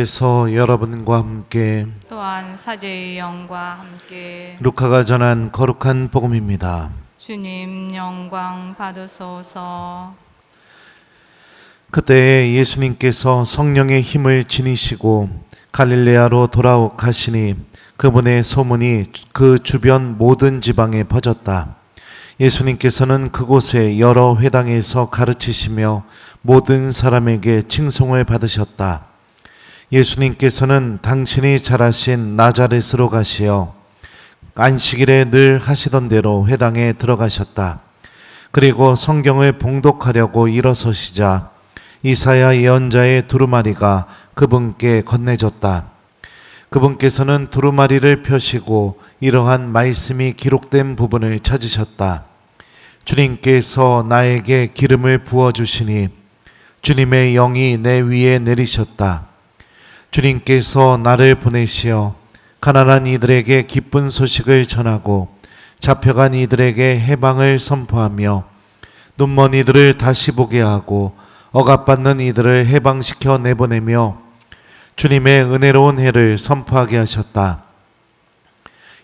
그래서 여러분과 함께 또한 사제의 영과 함께 루카가 전한 거룩한 복음입니다. 주님 영광 받으소서 그때 예수님께서 성령의 힘을 지니시고 갈릴레아로 돌아가시니 그분의 소문이 그 주변 모든 지방에 퍼졌다. 예수님께서는 그곳에 여러 회당에서 가르치시며 모든 사람에게 칭송을 받으셨다. 예수님께서는 당신이 잘하신 나자렛으로 가시어 안식일에 늘 하시던 대로 회당에 들어가셨다. 그리고 성경을 봉독하려고 일어서시자 이사야 예언자의 두루마리가 그분께 건네졌다. 그분께서는 두루마리를 펴시고 이러한 말씀이 기록된 부분을 찾으셨다. 주님께서 나에게 기름을 부어 주시니 주님의 영이 내 위에 내리셨다. 주님께서 나를 보내시어 가난한 이들에게 기쁜 소식을 전하고 잡혀간 이들에게 해방을 선포하며 눈먼 이들을 다시 보게 하고 억압받는 이들을 해방시켜 내보내며 주님의 은혜로운 해를 선포하게 하셨다.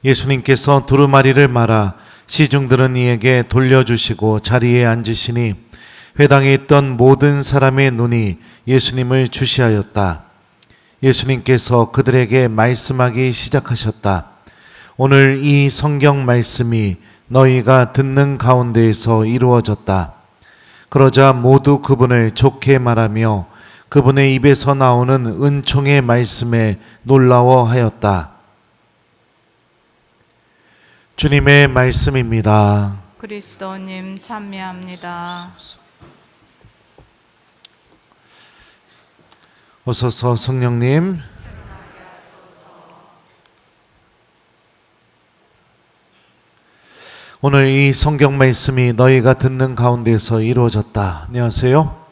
예수님께서 두루마리를 말아 시중들은 이에게 돌려주시고 자리에 앉으시니 회당에 있던 모든 사람의 눈이 예수님을 주시하였다. 예수님께서 그들에게 말씀하기 시작하셨다. 오늘 이 성경 말씀이 너희가 듣는 가운데에서 이루어졌다. 그러자 모두 그분을 좋게 말하며 그분의 입에서 나오는 은총의 말씀에 놀라워하였다. 주님의 말씀입니다. 그리스도님 찬미합니다 오소서 성령님. 오늘 이 성경 말씀이 너희가 듣는 가운데서 이루어졌다. 안녕하세요.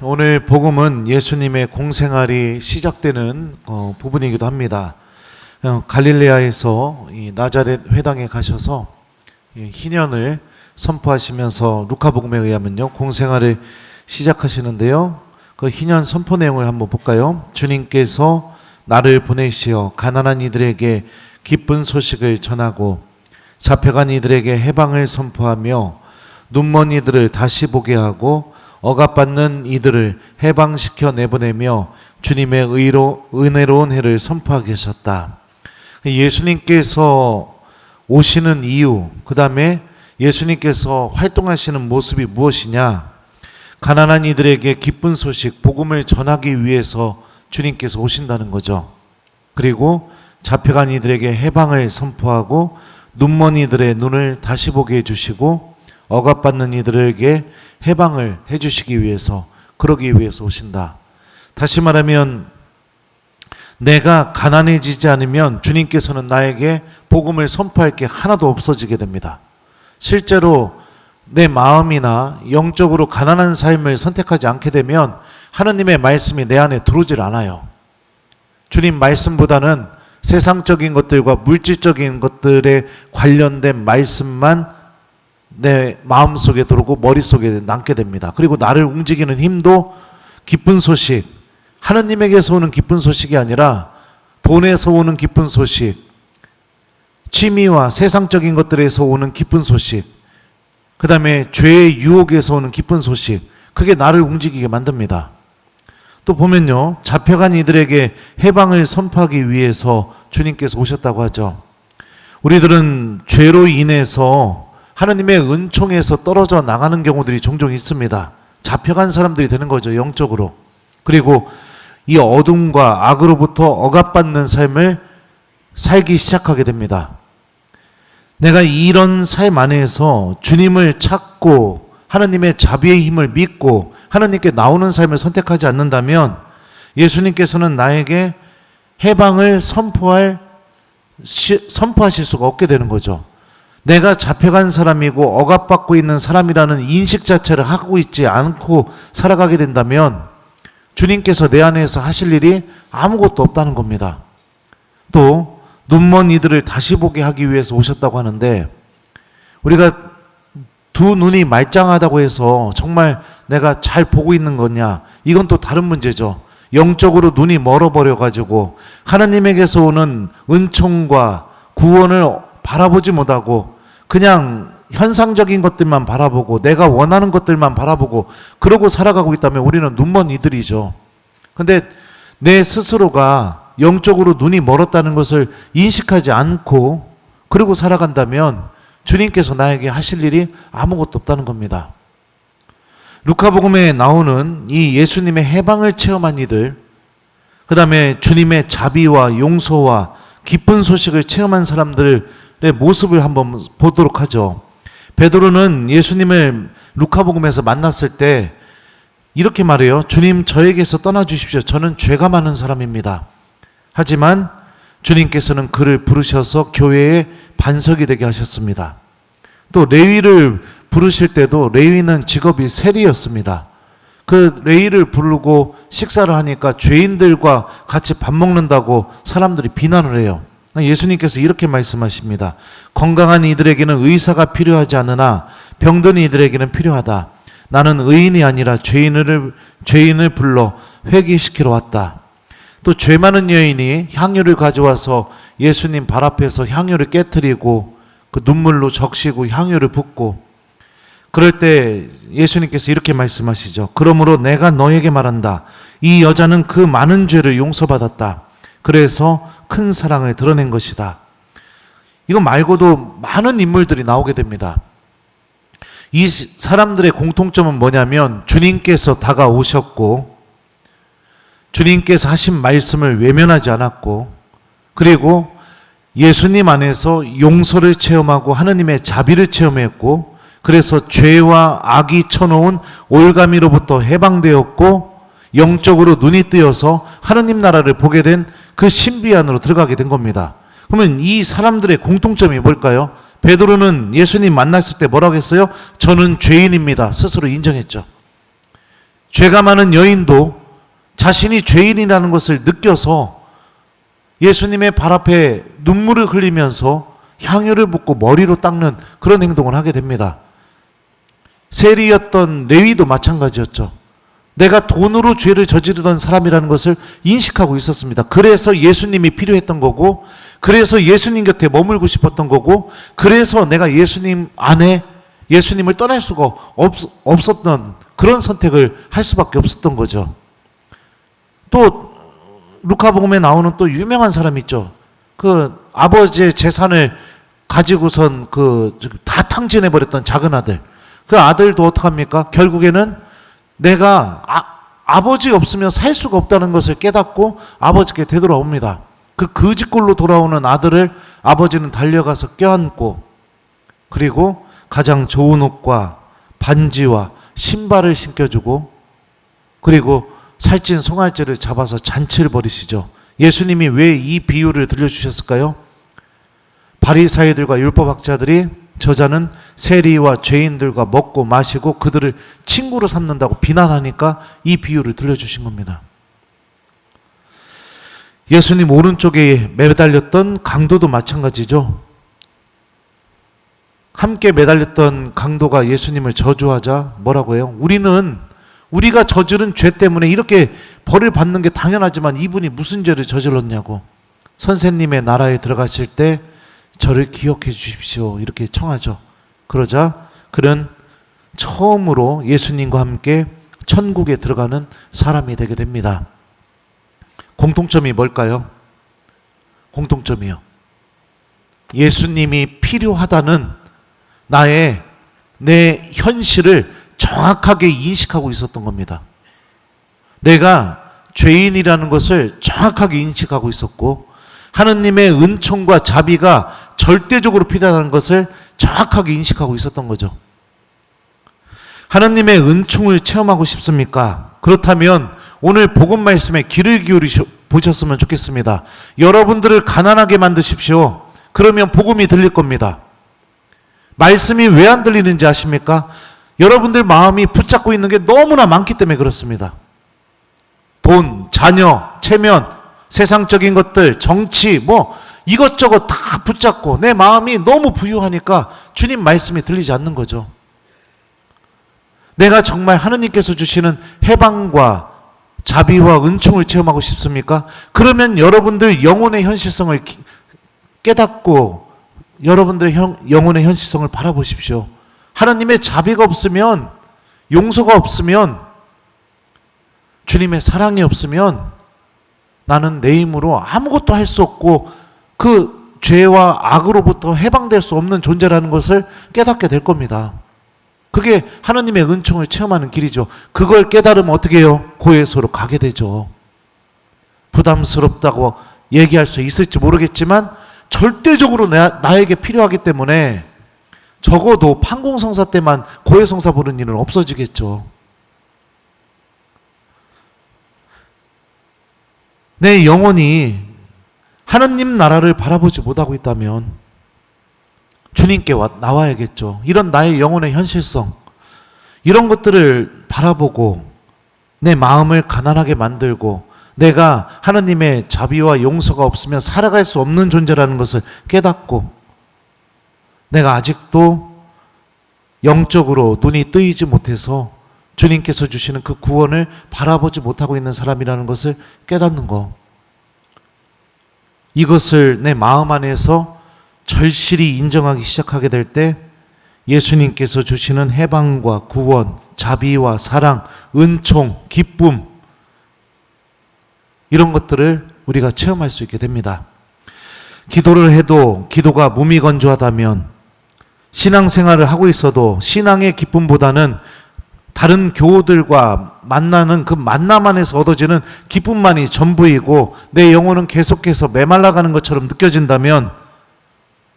오늘 복음은 예수님의 공생활이 시작되는 어, 부분이기도 합니다. 어, 갈릴레아에서 이 나자렛 회당에 가셔서 이 희년을 선포하시면서 루카복음에 의하면요 공생활을 시작하시는데요. 그 희년 선포 내용을 한번 볼까요? 주님께서 나를 보내시어 가난한 이들에게 기쁜 소식을 전하고 잡혀간 이들에게 해방을 선포하며 눈먼 이들을 다시 보게 하고 억압받는 이들을 해방시켜 내보내며 주님의 의로 은혜로운 해를 선포하게 하셨다. 예수님께서 오시는 이유, 그 다음에 예수님께서 활동하시는 모습이 무엇이냐? 가난한 이들에게 기쁜 소식, 복음을 전하기 위해서 주님께서 오신다는 거죠. 그리고 잡혀간 이들에게 해방을 선포하고 눈먼 이들의 눈을 다시 보게 해주시고 억압받는 이들에게 해방을 해주시기 위해서 그러기 위해서 오신다. 다시 말하면 내가 가난해지지 않으면 주님께서는 나에게 복음을 선포할 게 하나도 없어지게 됩니다. 실제로 내 마음이나 영적으로 가난한 삶을 선택하지 않게 되면 하나님의 말씀이 내 안에 들어오질 않아요. 주님 말씀보다는 세상적인 것들과 물질적인 것들에 관련된 말씀만 내 마음 속에 들어오고 머릿속에 남게 됩니다. 그리고 나를 움직이는 힘도 기쁜 소식, 하느님에게서 오는 기쁜 소식이 아니라 돈에서 오는 기쁜 소식, 취미와 세상적인 것들에서 오는 기쁜 소식, 그 다음에 죄의 유혹에서 오는 기쁜 소식, 그게 나를 움직이게 만듭니다. 또 보면요, 잡혀간 이들에게 해방을 선포하기 위해서 주님께서 오셨다고 하죠. 우리들은 죄로 인해서 하나님의 은총에서 떨어져 나가는 경우들이 종종 있습니다. 잡혀간 사람들이 되는 거죠, 영적으로. 그리고 이 어둠과 악으로부터 억압받는 삶을 살기 시작하게 됩니다. 내가 이런 삶 안에서 주님을 찾고 하나님의 자비의 힘을 믿고 하나님께 나오는 삶을 선택하지 않는다면 예수님께서는 나에게 해방을 선포할 시, 선포하실 수가 없게 되는 거죠. 내가 잡혀간 사람이고 억압받고 있는 사람이라는 인식 자체를 하고 있지 않고 살아가게 된다면 주님께서 내 안에서 하실 일이 아무것도 없다는 겁니다. 또 눈먼 이들을 다시 보게 하기 위해서 오셨다고 하는데 우리가 두 눈이 말짱하다고 해서 정말 내가 잘 보고 있는 거냐? 이건 또 다른 문제죠. 영적으로 눈이 멀어버려 가지고 하나님에게서 오는 은총과 구원을 바라보지 못하고 그냥 현상적인 것들만 바라보고 내가 원하는 것들만 바라보고 그러고 살아가고 있다면 우리는 눈먼 이들이죠. 근데 내 스스로가 영적으로 눈이 멀었다는 것을 인식하지 않고 그러고 살아간다면 주님께서 나에게 하실 일이 아무것도 없다는 겁니다. 루카복음에 나오는 이 예수님의 해방을 체험한 이들, 그 다음에 주님의 자비와 용서와 기쁜 소식을 체험한 사람들의 모습을 한번 보도록 하죠. 베드로는 예수님을 루카복음에서 만났을 때 이렇게 말해요. 주님 저에게서 떠나 주십시오. 저는 죄가 많은 사람입니다. 하지만 주님께서는 그를 부르셔서 교회의 반석이 되게 하셨습니다. 또 레위를 부르실 때도 레위는 직업이 세리였습니다. 그 레위를 부르고 식사를 하니까 죄인들과 같이 밥 먹는다고 사람들이 비난을 해요. 예수님께서 이렇게 말씀하십니다. 건강한 이들에게는 의사가 필요하지 않으나 병든 이들에게는 필요하다. 나는 의인이 아니라 죄인을 죄인을 불러 회개시키러 왔다. 또 죄 많은 여인이 향유를 가져와서 예수님 발 앞에서 향유를 깨뜨리고 그 눈물로 적시고 향유를 붓고 그럴 때 예수님께서 이렇게 말씀하시죠. 그러므로 내가 너에게 말한다. 이 여자는 그 많은 죄를 용서받았다. 그래서 큰 사랑을 드러낸 것이다. 이거 말고도 많은 인물들이 나오게 됩니다. 이 사람들의 공통점은 뭐냐면 주님께서 다가오셨고 주님께서 하신 말씀을 외면하지 않았고 그리고 예수님 안에서 용서를 체험하고 하느님의 자비를 체험했고 그래서 죄와 악이 쳐놓은 올가미로부터 해방되었고 영적으로 눈이 뜨여서 하느님 나라를 보게 된 그 신비 안으로 들어가게 된 겁니다. 그러면 이 사람들의 공통점이 뭘까요? 베드로는 예수님 만났을 때 뭐라고 했어요? 저는 죄인입니다. 스스로 인정했죠. 죄가 많은 여인도 자신이 죄인이라는 것을 느껴서 예수님의 발 앞에 눈물을 흘리면서 향유를 붓고 머리로 닦는 그런 행동을 하게 됩니다. 세리였던 레위도 마찬가지였죠. 내가 돈으로 죄를 저지르던 사람이라는 것을 인식하고 있었습니다. 그래서 예수님이 필요했던 거고, 그래서 예수님 곁에 머물고 싶었던 거고, 그래서 내가 예수님 안에 예수님을 떠날 수가 없, 없었던 그런 선택을 할 수밖에 없었던 거죠. 또 루카복음에 나오는 또 유명한 사람 있죠. 그 아버지의 재산을 가지고선 그 다 탕진해 버렸던 작은 아들. 그 아들도 어떡합니까? 결국에는 내가 아, 아버지 없으면 살 수가 없다는 것을 깨닫고 아버지께 되돌아옵니다. 그 거지꼴로 돌아오는 아들을 아버지는 달려가서 껴안고 그리고 가장 좋은 옷과 반지와 신발을 신겨주고 그리고 살찐 송아지를 잡아서 잔치를 벌이시죠. 예수님이 왜 이 비유를 들려주셨을까요? 바리사이들과 율법학자들이 저자는 세리와 죄인들과 먹고 마시고 그들을 친구로 삼는다고 비난하니까 이 비유를 들려주신 겁니다. 예수님 오른쪽에 매달렸던 강도도 마찬가지죠. 함께 매달렸던 강도가 예수님을 저주하자 뭐라고 해요? 우리는 우리가 저지른 죄 때문에 이렇게 벌을 받는 게 당연하지만 이분이 무슨 죄를 저질렀냐고. 선생님의 나라에 들어가실 때 저를 기억해 주십시오. 이렇게 청하죠. 그러자 그는 처음으로 예수님과 함께 천국에 들어가는 사람이 되게 됩니다. 공통점이 뭘까요? 공통점이요. 예수님이 필요하다는 나의 내 현실을 정확하게 인식하고 있었던 겁니다. 내가 죄인이라는 것을 정확하게 인식하고 있었고 하느님의 은총과 자비가 절대적으로 필요하다는 것을 정확하게 인식하고 있었던 거죠. 하느님의 은총을 체험하고 싶습니까? 그렇다면 오늘 복음 말씀에 귀를 기울이 보셨으면 좋겠습니다. 여러분들을 가난하게 만드십시오. 그러면 복음이 들릴 겁니다. 말씀이 왜 안 들리는지 아십니까? 여러분들 마음이 붙잡고 있는 게 너무나 많기 때문에 그렇습니다. 돈, 자녀, 체면, 세상적인 것들, 정치, 뭐 이것저것 다 붙잡고 내 마음이 너무 부유하니까 주님 말씀이 들리지 않는 거죠. 내가 정말 하느님께서 주시는 해방과 자비와 은총을 체험하고 싶습니까? 그러면 여러분들 영혼의 현실성을 기- 깨닫고 여러분들의 형- 영혼의 현실성을 바라보십시오. 하나님의 자비가 없으면 용서가 없으면 주님의 사랑이 없으면 나는 내 힘으로 아무것도 할 수 없고 그 죄와 악으로부터 해방될 수 없는 존재라는 것을 깨닫게 될 겁니다. 그게 하나님의 은총을 체험하는 길이죠. 그걸 깨달으면 어떻게 해요? 고해소로 가게 되죠. 부담스럽다고 얘기할 수 있을지 모르겠지만 절대적으로 나, 나에게 필요하기 때문에 적어도 판공성사 때만 고해성사 보는 일은 없어지겠죠. 내 영혼이 하나님 나라를 바라보지 못하고 있다면 주님께 와, 나와야겠죠. 이런 나의 영혼의 현실성, 이런 것들을 바라보고 내 마음을 가난하게 만들고 내가 하나님의 자비와 용서가 없으면 살아갈 수 없는 존재라는 것을 깨닫고 내가 아직도 영적으로 눈이 뜨이지 못해서 주님께서 주시는 그 구원을 바라보지 못하고 있는 사람이라는 것을 깨닫는 거. 이것을 내 마음 안에서 절실히 인정하기 시작하게 될 때 예수님께서 주시는 해방과 구원, 자비와 사랑, 은총, 기쁨 이런 것들을 우리가 체험할 수 있게 됩니다. 기도를 해도 기도가 무미건조하다면 신앙생활을 하고 있어도 신앙의 기쁨보다는 다른 교우들과 만나는 그 만남 안에서 얻어지는 기쁨만이 전부이고 내 영혼은 계속해서 메말라가는 것처럼 느껴진다면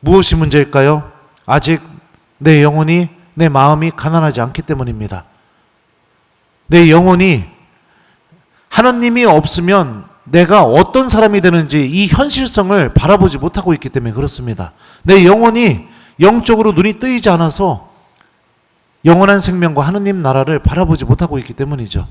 무엇이 문제일까요? 아직 내 영혼이 내 마음이 가난하지 않기 때문입니다. 내 영혼이 하나님이 없으면 내가 어떤 사람이 되는지 이 현실성을 바라보지 못하고 있기 때문에 그렇습니다. 내 영혼이 영적으로 눈이 뜨이지 않아서 영원한 생명과 하느님 나라를 바라보지 못하고 있기 때문이죠.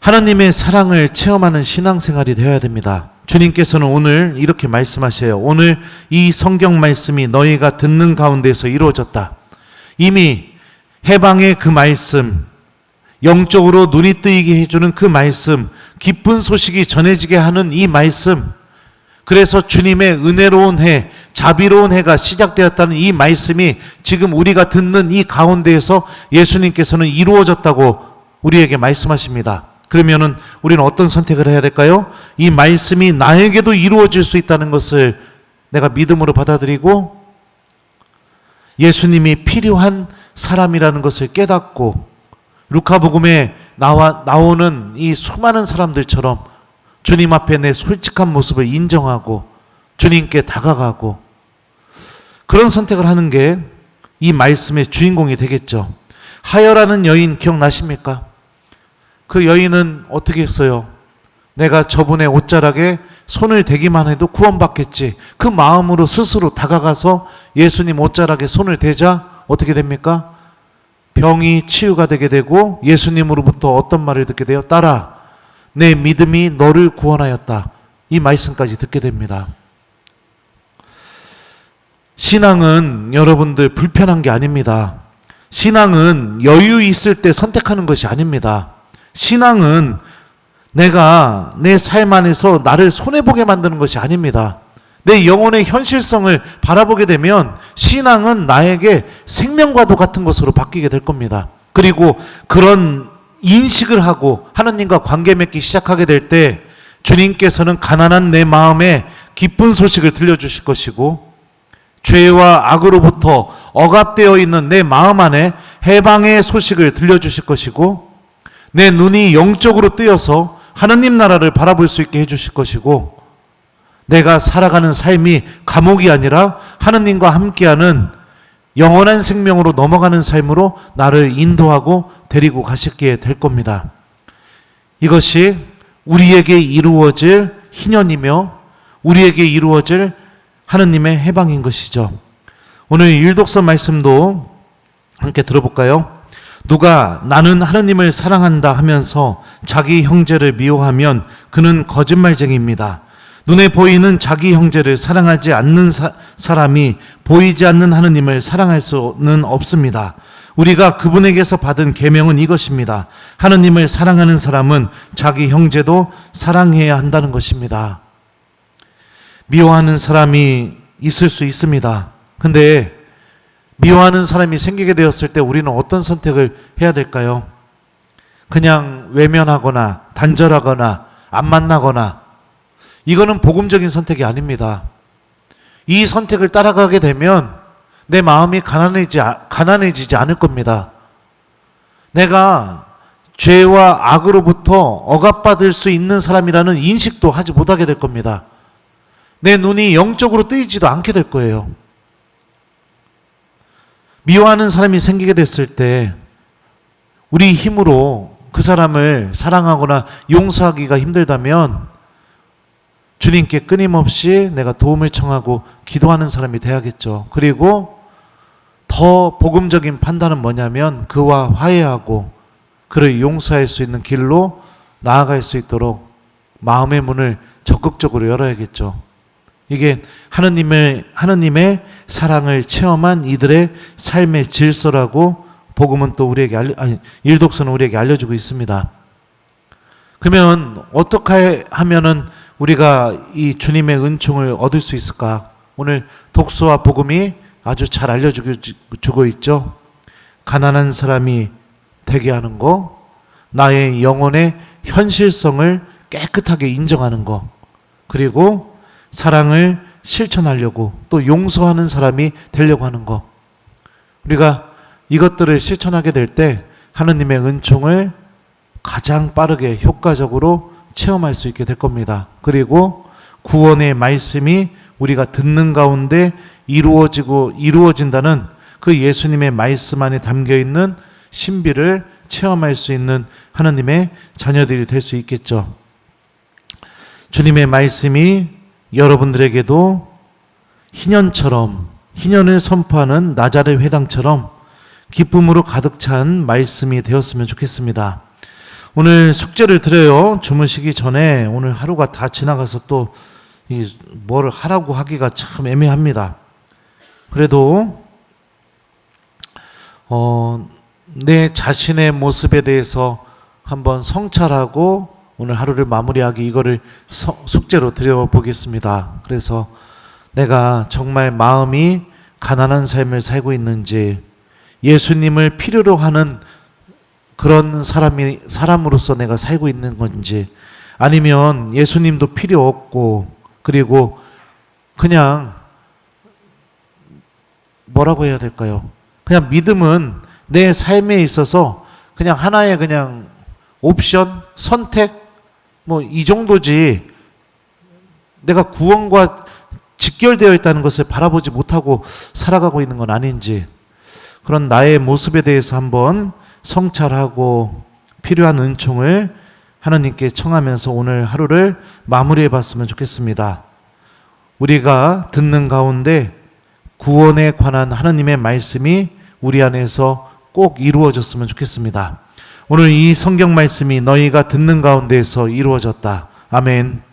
하나님의 사랑을 체험하는 신앙생활이 되어야 됩니다. 주님께서는 오늘 이렇게 말씀하셔요. 오늘 이 성경 말씀이 너희가 듣는 가운데서 이루어졌다. 이미 해방의 그 말씀, 영적으로 눈이 뜨이게 해주는 그 말씀, 기쁜 소식이 전해지게 하는 이 말씀, 그래서 주님의 은혜로운 해, 자비로운 해가 시작되었다는 이 말씀이 지금 우리가 듣는 이 가운데에서 예수님께서는 이루어졌다고 우리에게 말씀하십니다. 그러면은 우리는 어떤 선택을 해야 될까요? 이 말씀이 나에게도 이루어질 수 있다는 것을 내가 믿음으로 받아들이고 예수님이 필요한 사람이라는 것을 깨닫고 루카복음에 나와 나오는 이 수많은 사람들처럼 주님 앞에 내 솔직한 모습을 인정하고 주님께 다가가고 그런 선택을 하는 게 이 말씀의 주인공이 되겠죠. 하여라는 여인 기억나십니까? 그 여인은 어떻게 했어요? 내가 저분의 옷자락에 손을 대기만 해도 구원받겠지. 그 마음으로 스스로 다가가서 예수님 옷자락에 손을 대자 어떻게 됩니까? 병이 치유가 되게 되고 예수님으로부터 어떤 말을 듣게 돼요? 딸아, 내 믿음이 너를 구원하였다. 이 말씀까지 듣게 됩니다. 신앙은 여러분들 불편한 게 아닙니다. 신앙은 여유 있을 때 선택하는 것이 아닙니다. 신앙은 내가 내 삶 안에서 나를 손해보게 만드는 것이 아닙니다. 내 영혼의 현실성을 바라보게 되면 신앙은 나에게 생명과도 같은 것으로 바뀌게 될 겁니다. 그리고 그런 인식을 하고 하나님과 관계 맺기 시작하게 될 때 주님께서는 가난한 내 마음에 기쁜 소식을 들려주실 것이고 죄와 악으로부터 억압되어 있는 내 마음 안에 해방의 소식을 들려주실 것이고 내 눈이 영적으로 뜨여서 하나님 나라를 바라볼 수 있게 해주실 것이고 내가 살아가는 삶이 감옥이 아니라 하나님과 함께하는 영원한 생명으로 넘어가는 삶으로 나를 인도하고 데리고 가시게 될 겁니다. 이것이 우리에게 이루어질 희년이며 우리에게 이루어질 하느님의 해방인 것이죠. 오늘 일독서 말씀도 함께 들어볼까요? 누가 나는 하느님을 사랑한다 하면서 자기 형제를 미워하면 그는 거짓말쟁이입니다. 눈에 보이는 자기 형제를 사랑하지 않는 사, 사람이 보이지 않는 하느님을 사랑할 수는 없습니다. 우리가 그분에게서 받은 계명은 이것입니다. 하느님을 사랑하는 사람은 자기 형제도 사랑해야 한다는 것입니다. 미워하는 사람이 있을 수 있습니다. 근데 미워하는 사람이 생기게 되었을 때 우리는 어떤 선택을 해야 될까요? 그냥 외면하거나 단절하거나 안 만나거나 이거는 복음적인 선택이 아닙니다. 이 선택을 따라가게 되면 내 마음이 가난해지, 가난해지지 않을 겁니다. 내가 죄와 악으로부터 억압받을 수 있는 사람이라는 인식도 하지 못하게 될 겁니다. 내 눈이 영적으로 뜨이지도 않게 될 거예요. 미워하는 사람이 생기게 됐을 때 우리 힘으로 그 사람을 사랑하거나 용서하기가 힘들다면 주님께 끊임없이 내가 도움을 청하고 기도하는 사람이 돼야겠죠. 그리고 더 복음적인 판단은 뭐냐면 그와 화해하고 그를 용서할 수 있는 길로 나아갈 수 있도록 마음의 문을 적극적으로 열어야겠죠. 이게 하느님의 하느님의 사랑을 체험한 이들의 삶의 질서라고 복음은 또 우리에게 알려, 아니 일독서는 우리에게 알려주고 있습니다. 그러면 어떻게 하면은 우리가 이 주님의 은총을 얻을 수 있을까? 오늘 독서와 복음이 아주 잘 알려주고 주고 있죠. 가난한 사람이 되게 하는 거, 나의 영혼의 현실성을 깨끗하게 인정하는 거, 그리고 사랑을 실천하려고 또 용서하는 사람이 되려고 하는 거. 우리가 이것들을 실천하게 될 때 하느님의 은총을 가장 빠르게 효과적으로 체험할 수 있게 될 겁니다. 그리고 구원의 말씀이 우리가 듣는 가운데 이루어지고 이루어진다는 그 예수님의 말씀 안에 담겨 있는 신비를 체험할 수 있는 하나님의 자녀들이 될 수 있겠죠. 주님의 말씀이 여러분들에게도 희년처럼 희년을 선포하는 나자렛 회당처럼 기쁨으로 가득 찬 말씀이 되었으면 좋겠습니다. 오늘 숙제를 드려요. 주무시기 전에 오늘 하루가 다 지나가서 또이 뭐를 하라고 하기가 참 애매합니다. 그래도 어, 내 자신의 모습에 대해서 한번 성찰하고 오늘 하루를 마무리하기 이거를 서- 숙제로 드려보겠습니다. 그래서 내가 정말 마음이 가난한 삶을 살고 있는지 예수님을 필요로 하는 그런 사람이 사람으로서 내가 살고 있는 건지 아니면 예수님도 필요 없고 그리고 그냥 뭐라고 해야 될까요? 그냥 믿음은 내 삶에 있어서 그냥 하나의 그냥 옵션 선택 뭐 이 정도지 내가 구원과 직결되어 있다는 것을 바라보지 못하고 살아가고 있는 건 아닌지 그런 나의 모습에 대해서 한번 성찰하고 필요한 은총을 하나님께 청하면서 오늘 하루를 마무리해 봤으면 좋겠습니다. 우리가 듣는 가운데 구원에 관한 하나님의 말씀이 우리 안에서 꼭 이루어졌으면 좋겠습니다. 오늘 이 성경 말씀이 너희가 듣는 가운데에서 이루어졌다. 아멘.